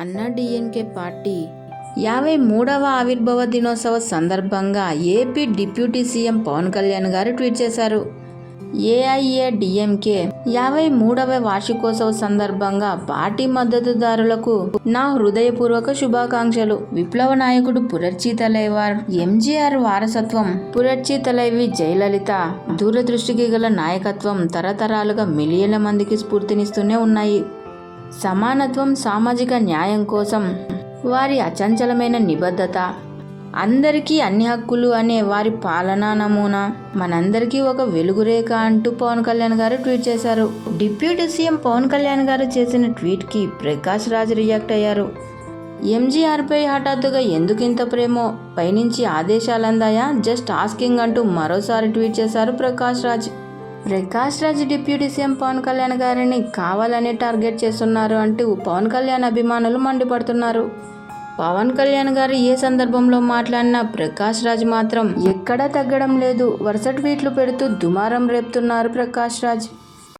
అన్నా DMK party. యాభై మూడవ ఆవిర్భావ దినోత్సవ సందర్భంగా AP deputy CM Pawan Kalyan గారు ట్వీట్ చేశారు. ఏఐఏ డిఎంకే యాభై మూడవ వార్షికోత్సవ సందర్భంగా పార్టీ మద్దతుదారులకు నా హృదయపూర్వక శుభాకాంక్షలు. విప్లవ నాయకుడు పురర్చి తలైవార్ ఎంజీఆర్ వారసత్వం పురర్చి తలైవి జయలలిత దూరదృష్టికి గల నాయకత్వం తరతరాలుగా మిలియన్ల మందికి స్ఫూర్తినిస్తూనే ఉన్నాయి. సమానత్వం సామాజిక న్యాయం కోసం వారి అచంచలమైన నిబద్ధత అందరికీ అన్ని హక్కులు అనే వారి పాలనా నమూనా మనందరికీ ఒక వెలుగురేఖ అంటూ పవన్ కళ్యాణ్ గారు ట్వీట్ చేశారు. డిప్యూటీ సీఎం పవన్ కళ్యాణ్ గారు చేసిన ట్వీట్కి ప్రకాష్ రాజ్ రియాక్ట్ అయ్యారు. ఎంజీఆర్పై హఠాత్తుగా ఎందుకు ఇంత ప్రేమో? పైనుంచి ఆదేశాలు అందాయా? జస్ట్ ఆస్కింగ్ అంటూ మరోసారి ట్వీట్ చేశారు ప్రకాష్ రాజ్. ప్రకాష్ రాజ్ డిప్యూటీ సీఎం పవన్ కళ్యాణ్ గారిని కావాలని టార్గెట్ చేస్తున్నారు అంటూ పవన్ కళ్యాణ్ అభిమానులు మండిపడుతున్నారు. పవన్ కళ్యాణ్ గారు ఏ సందర్భంలో మాట్లాడినా ప్రకాష్ రాజ్ మాత్రం ఎక్కడా తగ్గడం లేదు. వరుస ట్వీట్లు పెడుతూ దుమారం రేపుతున్నారు ప్రకాష్ రాజ్.